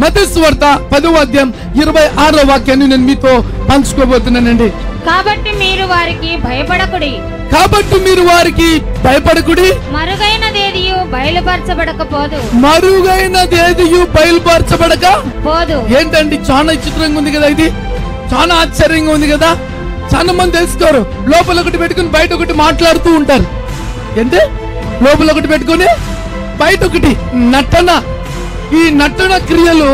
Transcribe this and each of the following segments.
మతస్సు వార్త పదవ అధ్యాయం ఇరవై ఆరో వాక్యాన్ని నేను మీతో పంచుకోబోతున్నానండి. కాబట్టి మీరు వారికి భయపడకుడి. కాబట్టి మీరు వారికి భయపడకుడి. మరుగైనదేదియు బయలుపరచబడకపోదు. మరుగైనదేదియు బయలుపరచబడక పోదు. ఏంటండి చాలా విచిత్రంగా ఉంది కదా ఇది? చాలా ఆశ్చర్యంగా ఉంది కదా? చాలా మంది తెలుసుకోరు లోపల ఒకటి పెట్టుకుని బయట ఒకటి మాట్లాడుతూ ఉంటారు. ఏంటి? లోపల ఒకటి పెట్టుకుని బయట ఒకటి నటన ఈ నటన క్రియలు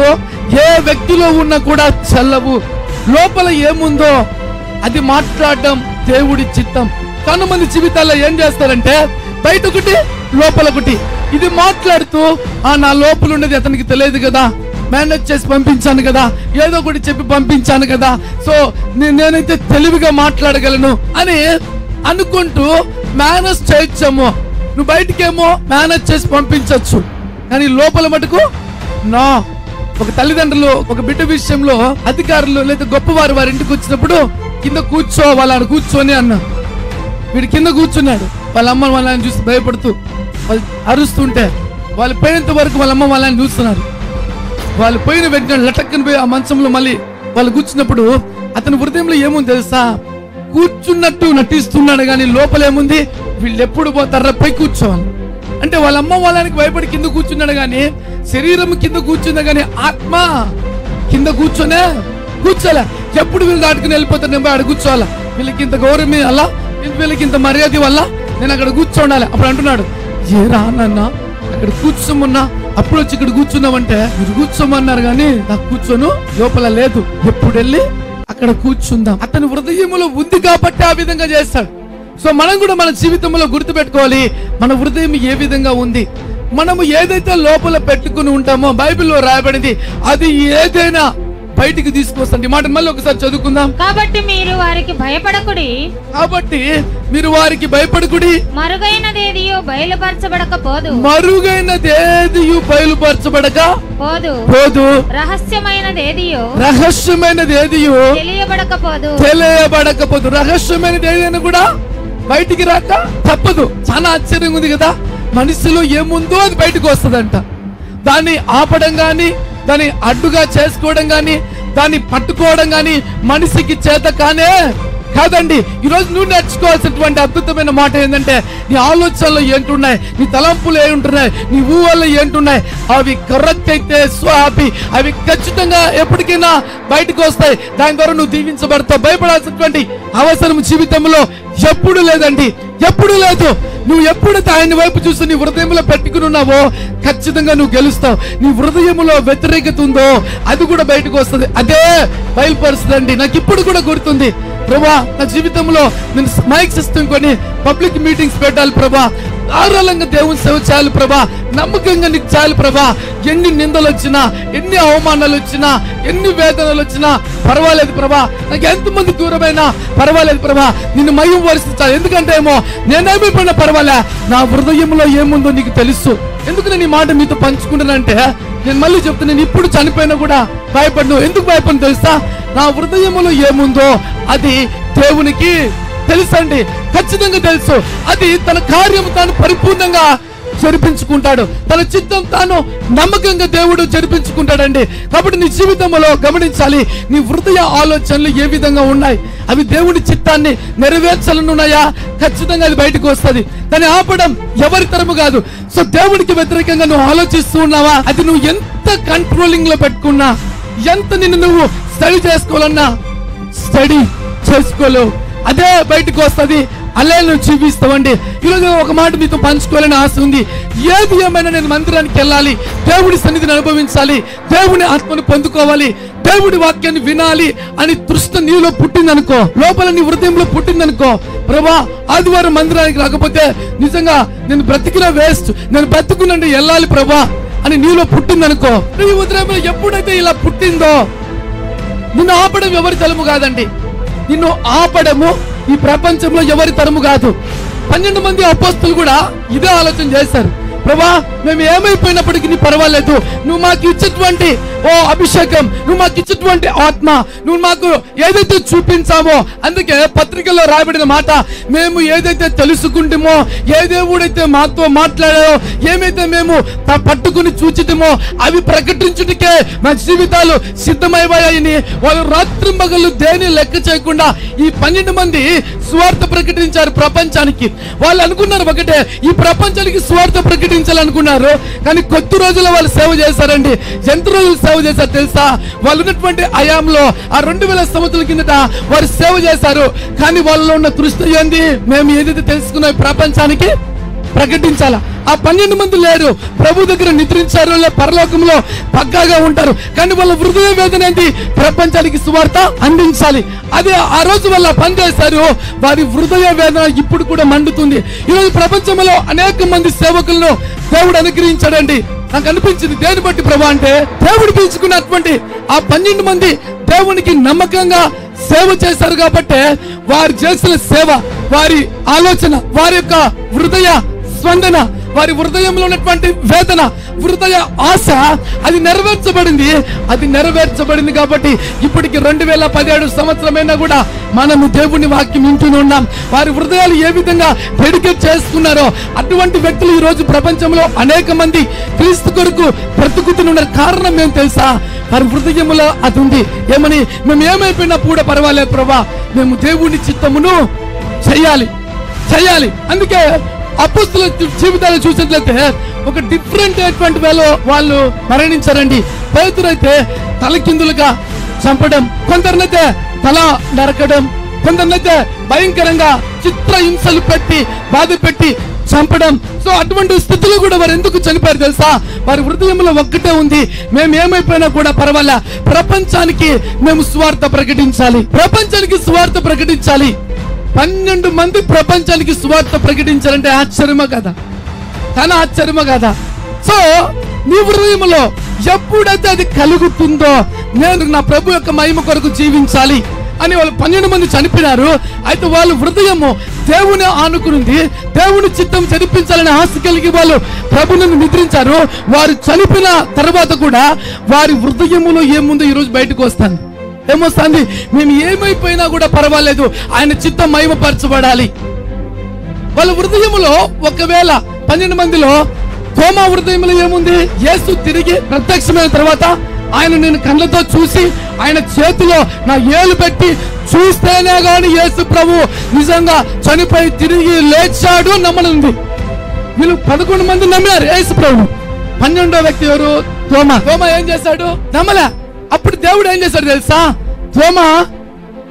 ఏ వ్యక్తిలో ఉన్నా కూడా చల్లవు. లోపల ఏముందో అది మాట్లాడడం దేవుడి చిత్తం. చాలా మంది జీవితాల్లో ఏం చేస్తారంటే బయట ఒకటి లోపల ఒకటి ఇది మాట్లాడుతూ ఆ నా లోపల ఉన్నది అతనికి తెలియదు కదా. మేనేజ్ చేసి పంపించాను కదా. ఏదో ఒకటి చెప్పి పంపించాను కదా. సో నేనైతే తెలివిగా మాట్లాడగలను అని అనుకుంటూ మేనేజ్ చేయొచ్చేమో. నువ్వు బయటికేమో మేనేజ్ చేసి పంపించవచ్చు కానీ లోపల మటుకు నా ఒక తల్లిదండ్రులు ఒక బిడ్డ విషయంలో అధికారులు లేదా గొప్పవారు వారి ఇంటికి వచ్చినప్పుడు కింద కూర్చో వాళ్ళని కూర్చొని అన్నా. వీడు కింద కూర్చున్నాడు. వాళ్ళ అమ్మ వాళ్ళని చూసి భయపడుతూ వాళ్ళు అరుస్తుంటే వాళ్ళు పోయినంత వరకు వాళ్ళ అమ్మ వాళ్ళని చూస్తున్నారు. వాళ్ళు పోయిన వెంటనే లటక్కని పోయి ఆ మంచంలో మళ్ళీ వాళ్ళు కూర్చున్నప్పుడు అతని హృదయంలో ఏముంది తెలుసా? కూర్చున్నట్టు నటిస్తున్నాడు కానీ లోపలేముంది? వీళ్ళు ఎప్పుడు పోతారా? పై కూర్చోవాలి. అంటే వాళ్ళ అమ్మ వాళ్ళనికి భయపడి కింద కూర్చున్నాడు కానీ శరీరం కింద కూర్చుందా కానీ ఆత్మ కింద కూర్చొనే కూర్చోలే. ఎప్పుడు వీళ్ళు దాటుకుని వెళ్ళిపోతారు నేను ఆడ కూర్చోవాలా? వీళ్ళకి ఇంత గౌరవం వల్ల వీళ్ళకి ఇంత మర్యాద వల్ల నేను అక్కడ కూర్చోండాలి. అప్పుడు అంటున్నాడు ఏ రానన్న అక్కడ కూర్చోమన్నా అప్పుడు వచ్చి ఇక్కడ కూర్చున్నామంటే మీరు కూర్చోమన్నారు కానీ నాకు కూర్చోను లోపల లేదు. ఎప్పుడు వెళ్ళి అక్కడ కూర్చుందాం. అతని హృదయములో ఉంది కాబట్టి ఆ విధంగా చేస్తాడు. సో మనం కూడా మన జీవితంలో గుర్తుపెట్టుకోవాలి మన హృదయం ఏ విధంగా ఉంది? మనము ఏదైతే లోపల పెట్టుకుని ఉంటామో బైబిల్లో రాయబడింది అది ఏదైనా బయటికి తీసుకొస్తాం ఈ మాట మళ్ళీ ఒకసారి చదువుకుందాం. కాబట్టి మీరు వారికి భయపడకుడి. కాబట్టి మీరు వారికి భయపడకుడి. మరుగైనదేదియో బయలుపరచబడకపోదు. మరుగైనదేదియు బయలుపరచబడక పోదు. పోదు. రహస్యమైనదేదియో రహస్యమైనది ఏదియో తెలియబడకపోదు. తెలియబడకపోదు. రహస్యమైనది ఏదైనా కూడా బయటికి రాక తప్పదు. చాలా ఆశ్చర్యంగా ఉంది కదా? మనిషిలో ఏముందో అది బయటకు వస్తుందంట. దాన్ని ఆపడం కానీ దాన్ని అడ్డుగా చేసుకోవడం కానీ దాన్ని పట్టుకోవడం కానీ మనిషికి చేత కానే కాదండి ఈరోజు నువ్వు నేర్చుకోవాల్సినటువంటి అద్భుతమైన మాట ఏంటంటే నీ ఆలోచనలు ఏంటున్నాయి నీ తలంపులు ఏంటున్నాయి నీ ఊహలు ఏంటున్నాయి అవి కరెక్ట్ అయితే సో హ్యాపీ అవి ఖచ్చితంగా ఎప్పటికైనా బయటకు వస్తాయి. దాని ద్వారా నువ్వు దీవించబడతావు. భయపడాల్సినటువంటి అవసరం జీవితంలో ఎప్పుడు లేదండి ఎప్పుడు లేదు. నువ్వు ఎప్పుడైతే ఆయన వైపు చూసి నీ హృదయంలో పెట్టుకుని ఉన్నావో ఖచ్చితంగా నువ్వు గెలుస్తావు. నీ హృదయంలో వ్యతిరేకత ఉందో అది కూడా బయటకు వస్తుంది. అదే బయలుపరుస్తుందండి. నాకు ఇప్పుడు కూడా గుర్తుంది. ప్రభా నా జీవితంలో నేను మైక్ సిస్టమ్ కొని పబ్లిక్ మీటింగ్స్ పెట్టాలి ప్రభా. ధారాళంగా దేవుని సేవ చేయాలి ప్రభా. నమ్మకంగా నీకు చేయాలి ప్రభా. ఎన్ని నిందలు వచ్చినా ఎన్ని అవమానాలు వచ్చినా ఎన్ని వేదనలు వచ్చినా పర్వాలేదు ప్రభా. నాకు ఎంతమంది దూరమైనా పర్వాలేదు ప్రభా. నిన్ను మయం వరిస్తాను ఎందుకంటే ఏమో నేనేమైపోయినా పర్వాలే. నా హృదయంలో ఏముందో నీకు తెలుసు. ఎందుకు నేను ఈ మాట మీతో పంచుకుంటానంటే నేను మళ్ళీ చెప్తున్నాను నేను ఇప్పుడు చనిపోయినా కూడా భయపడను. ఎందుకు భయపడను తెలుసా? నా హృదయములో ఏముందో అది దేవునికి తెలుసండి. ఖచ్చితంగా తెలుసు. అది తన కార్యం తాను పరిపూర్ణంగా జరిపించుకుంటాడు. తన చిత్తం తాను నమ్మకంగా దేవుడు జరిపించుకుంటాడండి. కాబట్టి నీ జీవితంలో గమనించాలి. నీ హృదయ ఆలోచనలు ఏ విధంగా ఉన్నాయి? అవి దేవుడి చిత్తాన్ని నెరవేర్చాలనున్నాయా? ఖచ్చితంగా అది బయటకు వస్తుంది. దాన్ని ఆపడం ఎవరి తరము కాదు. సో దేవుడికి వ్యతిరేకంగా నువ్వు ఆలోచిస్తూ ఉన్నావా? అది నువ్వు ఎంత కంట్రోలింగ్లో పెట్టుకున్నా ఎంత నిన్ను నువ్వు స్టడీ చేసుకోవాలన్నా స్టడీ చేసుకోలేవు. అదే బయటకు వస్తుంది. అల్లెలను చూపిస్తామండి ఈరోజు ఒక మాట మీతో పంచుకోవాలని ఆశ ఉంది. ఏది ఏమైనా నేను మందిరానికి వెళ్ళాలి. దేవుడి సన్నిధిని అనుభవించాలి. దేవుని ఆత్మను పొందుకోవాలి. దేవుడి వాక్యాన్ని వినాలి అని తృష్ణ నీలో పుట్టిందనుకో లోపల నీ హృదయంలో పుట్టిందనుకో ప్రభా ఆదివారం మందిరానికి రాకపోతే నిజంగా నేను బ్రతికిన వేస్ట్. నేను బ్రతుకునండి వెళ్ళాలి ప్రభా అని నీలో పుట్టిందనుకో. నీ ఉదయం ఎప్పుడైతే ఇలా పుట్టిందో నిన్ను ఆపడం ఎవరి తలము కాదండి. నిన్ను ఆపడము ఈ ప్రపంచంలో ఎవరి తరము కాదు. పన్నెండు మంది అపోస్తులు కూడా ఇదే ఆలోచన చేశారు. ప్రభా మేము ఏమైపోయినప్పటికీ నీ పర్వాలేదు. నువ్వు మాకు ఇచ్చేటువంటి ఓ అభిషేకం. నువ్వు మాకు ఇచ్చినటువంటి ఆత్మ నువ్వు మాకు ఏదైతే చూపించామో అందుకే పత్రికలో రాయబడిన మాట మేము ఏదైతే తెలుసుకుంటామో ఏ దేవుడైతే మాతో మాట్లాడారో ఏమైతే మేము పట్టుకుని చూచిటమో అవి ప్రకటించుటకే మా జీవితాలు సిద్ధమైపోయాయని వాళ్ళు రాత్రి మగలు దేని లెక్క చేయకుండా ఈ పన్నెండు మంది స్వార్థ ప్రకటించారు ప్రపంచానికి. వాళ్ళు అనుకున్నారు ఒకటే ఈ ప్రపంచానికి స్వార్థ ప్రకటించాలనుకున్నారు కానీ కొద్ది రోజులు వాళ్ళు సేవ చేశారండి. ఎంత రోజులు సేవ చేశారు తెలుసా? వాళ్ళు ఉన్నటువంటి అయాంలో ఆ రెండు వేల సంవత్సరాల కిందట వారు సేవ చేశారు. కానీ వాళ్ళలో ఉన్న దృష్టి ఏంది? మేము ఏదైతే తెలుసుకున్నాం ప్రపంచానికి ప్రకటించాలా? ఆ పన్నెండు మంది లేరు. ప్రభు దగ్గర నిద్రించారు పరలోకంలో పక్కాగా ఉంటారు. కానీ వాళ్ళ హృదయ వేదన ఏంటి? ప్రపంచానికి సువార్త అందించాలి. అదే ఆ రోజు వాళ్ళ పని చేశారు. వారి హృదయ వేదన ఇప్పుడు కూడా మండుతుంది. ఈరోజు ప్రపంచంలో అనేక మంది సేవకులను దేవుడు అనుగ్రహించాడండి. నాకు అనిపించింది దేని బట్టి ప్రభా అంటే దేవుడు పిలుచుకున్నటువంటి ఆ పన్నెండు మంది దేవునికి నమ్మకంగా సేవ చేశారు కాబట్టి వారు చేసిన సేవ వారి ఆలోచన వారి యొక్క హృదయ స్పందన వారి హృదయంలో ఉన్నటువంటి వేదన హృదయ ఆశ అది నెరవేర్చబడింది. అది నెరవేర్చబడింది కాబట్టి ఇప్పటికి రెండు వేల పదిహేడు సంవత్సరమైనా కూడా మనము దేవుని వాక్యం వింటూనే ఉన్నాం. వారి హృదయాలు ఏ విధంగా డెడికేట్ చేసుకున్నారో అటువంటి వ్యక్తులు ఈరోజు ప్రపంచంలో అనేక మంది క్రీస్తు కొరకు బ్రతుకుతున్న కారణం ఏం తెలుసా? వారి హృదయంలో అది ఉంది. ఏమని? మేము ఏమైపోయినా కూడా పర్వాలేదు ప్రభా. మేము దేవుని చిత్తమును చెయ్యాలి చెయ్యాలి అందుకే అపుస్తుల జీవితాలు చూసినట్లయితే ఒక డిఫరెంట్ అయినటువంటి వేలో వాళ్ళు మరణించారండి. పేతురైతే తలకిందులుగా చంపడం కొందరినైతే తల నరకడం కొందరినైతే భయంకరంగా చిత్ర హింసలు పెట్టి బాధ పెట్టి చంపడం. సో అటువంటి స్థితిలో కూడా వారు ఎందుకు చనిపోయారు తెలుసా? వారి హృదయంలో ఒక్కటే ఉంది. మేము ఏమైపోయినా కూడా పర్వాలే. ప్రపంచానికి మేము స్వార్థ ప్రకటించాలి. ప్రపంచానికి స్వార్థ ప్రకటించాలి. పన్నెండు మంది ప్రపంచానికి సువార్త ప్రకటించాలంటే ఆశ్చర్యమా కదా? తన ఆశ్చర్యమా కదా? సో నీ హృదయంలో ఎప్పుడైతే అది కలుగుతుందో నేను నా ప్రభు యొక్క మహిమ కొరకు జీవించాలి అని వాళ్ళు పన్నెండు మంది చనిపోయినారు. అయితే వాళ్ళ హృదయము దేవుని ఆనుకునింది. దేవుని చిత్తం చనిపించాలని ఆశ కలిగి వాళ్ళు ప్రభుని నిద్రించారు. వారు చనిపోయిన తర్వాత కూడా వారి హృదయములో ఏముందో ఈరోజు బయటకు వస్తాను. ఏమొస్తుంది? మేము ఏమైపోయినా కూడా పర్వాలేదు. ఆయన చిత్తం మహిమపరచబడాలి. వాళ్ళ హృదయంలో ఒకవేళ పన్నెండు మందిలో కోమా హృదయంలో ఏముంది? యేసు తిరిగి ప్రత్యక్షమైన తర్వాత ఆయన నేను కళ్ళతో చూసి ఆయన చేతిలో నా ఏలు పెట్టి చూస్తేనే గాని యేసు ప్రభు నిజంగా చనిపోయి తిరిగి లేచాడు నమ్మనుంది. వీళ్ళు పదకొండు మంది నమ్మారు యేసు ప్రభు. పన్నెండో వ్యక్తి ఎవరు? తోమ. తోమ ఏం చేశాడు నమ్మలే. అప్పుడు దేవుడు ఏం చేశాడు తెలుసా? తోమ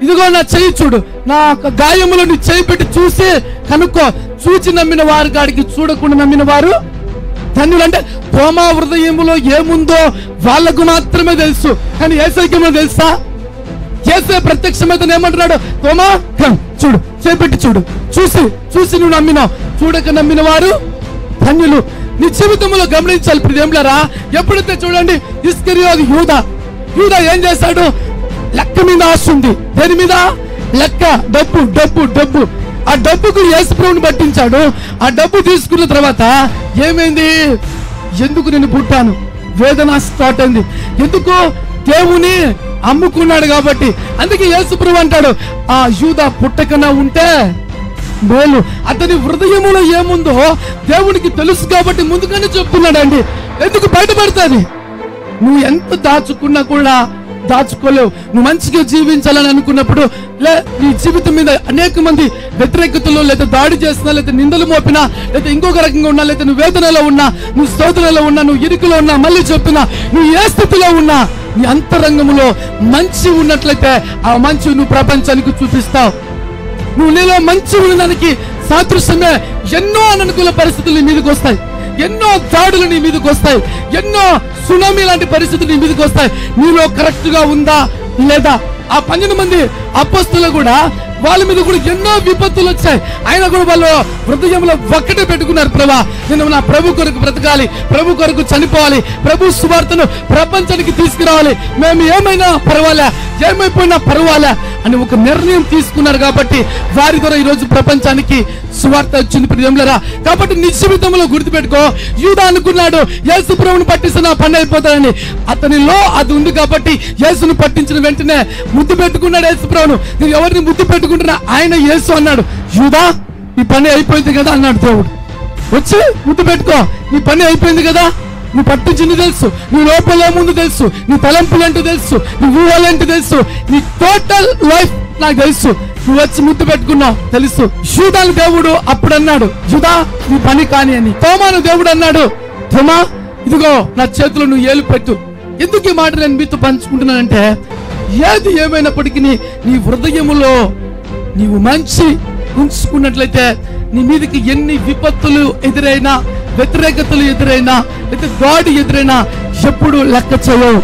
ఇదిగో నా చెయ్యి చూడు. నా యొక్క గాయములో నీ చేయి పెట్టి చూసి కనుక్కో. చూచి నమ్మిన వారి కాడికి చూడకుండా నమ్మిన వారు ధన్యులు అంటే తోమా హృదయంలో ఏముందో వాళ్ళకు మాత్రమే తెలుసు. కానీ ఏసైక్యమో తెలుసా? చేసే ప్రత్యక్షమైతే ఏమంటున్నాడు? తోమా చూడు. చేపెట్టి చూడు. చూసి చూసి నువ్వు నమ్మినావు. చూడక నమ్మిన వారు ధన్యులు. నీ జీవితంలో గమనించాలి ప్రియములరా ఎప్పుడైతే చూడండి ఇస్కరియో యూదా యూదా ఏం చేస్తాడు? లెక్క మీద ఆస్తుంది. దేని మీద? లెక్క డబ్బు డబ్బు డబ్బు. ఆ డబ్బుకు యేసుప్రభుని పట్టించాడు? ఆ డబ్బు తీసుకున్న తర్వాత ఏమైంది? ఎందుకు నేను పుట్టాను? వేదన స్టార్ట్ అయింది. ఎందుకు? దేవుని అమ్ముకున్నాడు కాబట్టి. అందుకే యేసుప్రభు అంటాడు ఆ యూద పుట్టకన్నా ఉంటే మేలు. అతని హృదయములో ఏముందో దేవునికి తెలుసు కాబట్టి ముందుగానే చెప్తున్నాడండి. ఎందుకు బయటపడుతుంది? నువ్వు ఎంత దాచుకున్నా కూడా దాచుకోలేవు. నువ్వు మంచిగా జీవించాలని అనుకున్నప్పుడు లే నీ జీవితం మీద అనేక మంది వ్యతిరేకతలు లేదా దాడి చేస్తున్నా లేదా నిందలు మోపినా లేదా ఇంకొక రకంగా ఉన్నా లేదా నువ్వు వేదనలో ఉన్నా నువ్వు శోధనలో ఉన్నా నువ్వు ఇరుకులో ఉన్నా మళ్ళీ చెప్తున్నా నువ్వు ఏ స్థితిలో ఉన్నా నీ అంతరంగంలో మంచి ఉన్నట్లయితే ఆ మంచి నువ్వు ప్రపంచానికి చూపిస్తావు. నువ్వు నీలో మంచి ఉండడానికి సాదృశ్యమే ఎన్నో అననుకూల పరిస్థితులు మీదకి వస్తాయి. ఎన్నో దాడులు నీ మీదకి వస్తాయి. ఎన్నో సునామీ లాంటి పరిస్థితులు నీ మీదకి వస్తాయి. నీలో కరెక్ట్గా ఉందా లేదా? ఆ పన్నెండు మంది అపస్తులు కూడా వాళ్ళ మీద కూడా ఎన్నో విపత్తులు వచ్చాయి. అయినా కూడా వాళ్ళు హృదయంలో ఒక్కటే పెట్టుకున్నారు ప్రభా. నేను నా ప్రభు కొరకు బ్రతకాలి ప్రభు కొరకు చనిపోవాలి ప్రభు సువార్తను ప్రపంచానికి తీసుకురావాలి. మేము ఏమైనా పర్వాలే ఏమైపోయినా పర్వాలే అని ఒక నిర్ణయం తీసుకున్నారు కాబట్టి వారి ద్వారా ఈరోజు ప్రపంచానికి సువార్త వచ్చింది ప్రియంలరా కాబట్టి నీ జీవితంలో గుర్తుపెట్టుకో యూద అనుకున్నాడు యేసు ప్రభుని పట్టిస్తే నా పని అయిపోతాడని అతనిలో అది ఉంది కాబట్టి యేసును పట్టించిన వెంటనే ముద్దు పెట్టుకున్నాడు యేసు ప్రభును నేను ఎవరిని ముద్దు పెట్టుకుంటున్నా? ఆయన యేసు అన్నాడు. యూదా ఈ పని అయిపోయింది కదా అన్నాడు దేవుడు. వచ్చి ముద్దు పెట్టుకో. నీ పని అయిపోయింది కదా? నీ పట్టించింది తెలుసు. నీ లోపల ముందు తెలుసు. నీ తలంపులు ఏంటో తెలుసు. నీ ఊహలేంటో తెలుసు. నీ టోటల్ లైఫ్ నాకు తెలుసు. నువ్వు వచ్చి ముద్దు పెట్టుకున్నావు తెలుసు. యూదాను దేవుడు అప్పుడు అన్నాడు యూదా నీ పని కాని అని. తోమాను దేవుడు అన్నాడు. తోమా ఇదిగో నా చేతిలో నువ్వు ఏలు పెట్టు ఎందుకు ఈ మాట నేను మీతో పంచుకుంటున్నానంటే ఏది ఏమైనప్పటికీ నీ హృదయములో నీవు మంచి ఉంచుకున్నట్లయితే నీ మీదకి ఎన్ని విపత్తులు ఎదురైనా వ్యతిరేకతలు ఎదురైనా లేదా గాడి ఎదురైనా ఎప్పుడు లెక్క చేయవు.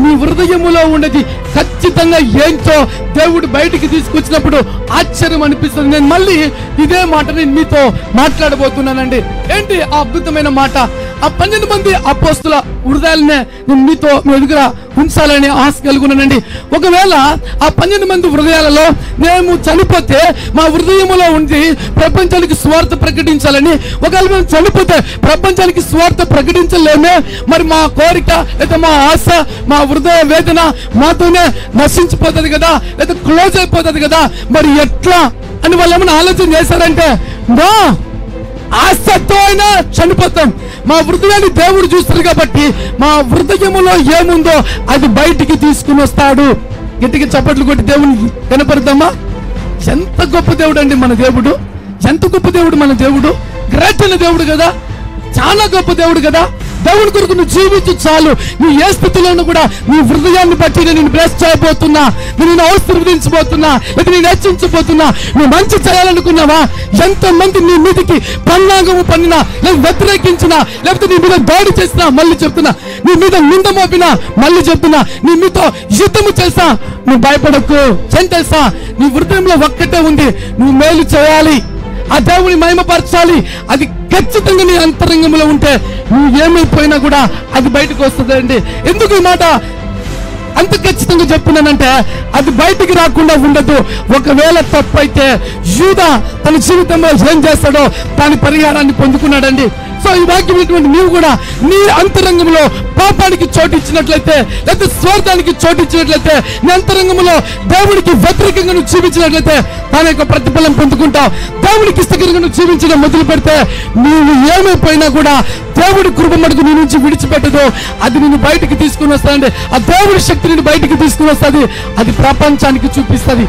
నీ హృదయములో ఉన్నది ఖచ్చితంగా ఏంటో దేవుడు బయటికి తీసుకొచ్చినప్పుడు ఆశ్చర్యం అనిపిస్తుంది. నేను మళ్ళీ ఇదే మాటని మీతో మాట్లాడబోతున్నానండి. ఏంటి ఆ అద్భుతమైన మాట? ఆ పన్నెండు మంది అపోస్తుల హృదయాలనే నేను మీతో మీ దగ్గర ఉంచాలని ఆశ కలుగున్నానండి ఒకవేళ ఆ పన్నెండు మంది హృదయాలలో మేము చనిపోతే మా హృదయంలో ఉండి ప్రపంచానికి స్వార్థ ప్రకటించాలని ఒకవేళ మేము చనిపోతే ప్రపంచానికి స్వార్థ ప్రకటించలేమే మరి మా కోరిక లేదా మా ఆశ మా హృదయ వేదన మాతోనే నశించిపోతుంది కదా లేదా క్లోజ్ అయిపోతుంది కదా మరి ఎట్లా అని వాళ్ళు ఏమైనా ఆలోచన చేశారంటే నో ఆశతో అయినా చనిపోతాం. మా హృదయాన్ని దేవుడు చూస్తారు కాబట్టి మా హృదయములో ఏముందో అది బయటికి తీసుకుని వస్తాడు. గట్టిగా చప్పట్లు కొట్టి దేవుని కనపడతామా ఎంత గొప్ప దేవుడు అండి మన దేవుడు. ఎంత గొప్ప దేవుడు మన దేవుడు. గ్రేట్ అయిన దేవుడు కదా. చాలా గొప్ప దేవుడు కదా. దేవుని కొరకు నువ్వు జీవించు చాలు. నీ ఏ స్థితిలో కూడా నీ హృదయాన్ని బట్టి నేను బ్లెస్ చేయబోతున్నా. నేను ఆశీర్వదించబోతున్నా. లేదా నేను హెచ్చించబోతున్నా. నువ్వు మంచి చేయాలనుకున్నావా? ఎంతో మంది నీ మీదకి పన్నాగము పన్నినా లేదా వ్యతిరేకించినా లేకపోతే నీ మీద దాడి చేసినా మళ్ళీ చెప్తున్నా. నీ మీద నింద మోపినా మళ్ళీ చెప్తున్నా. నీ మీతో యుద్ధము చేస్తా. నువ్వు భయపడకు. ఏం తెలుసా? నీ హృదయంలో ఒక్కటే ఉంది. నువ్వు మేలు చేయాలి. ఆ దేవుని మహిమపరచాలి. అది ఖచ్చితంగా నీ అంతరంగంలో ఉంటే నువ్వు ఏమైపోయినా కూడా అది బయటకు వస్తుంది అండి ఎందుకు ఈ మాట? అంత ఖచ్చితంగా చెప్తున్నానంటే అది బయటికి రాకుండా ఉండదు. ఒకవేళ తప్పైతే యూదా తన జీవితంలో ఏం చేస్తాడో దాని పరిహారాన్ని పొందుకున్నాడండి. ఈ వాక్యం నీవు కూడా నీ అంతరంగంలో పాపానికి చోటు ఇచ్చినట్లయితే లేదా స్వార్థానికి చోటు ఇచ్చినట్లయితే నీ అంతరంగంలో దేవుడికి వ్యతిరేకంగా నువ్వు జీవించినట్లయితే దాని యొక్క ప్రతిఫలం పొందుకుంటావు. దేవుడికి ఇష్టకరంగా నువ్వు జీవించడం మొదలు పెడితే నీవు ఏమైపోయినా కూడా దేవుడి కృప మటుకు నీ నుంచి విడిచిపెట్టదు. అది నిన్ను బయటికి తీసుకుని వస్తానండి. ఆ దేవుడి శక్తి నిన్ను బయటికి తీసుకుని వస్తుంది. అది ప్రపంచానికి చూపిస్తుంది.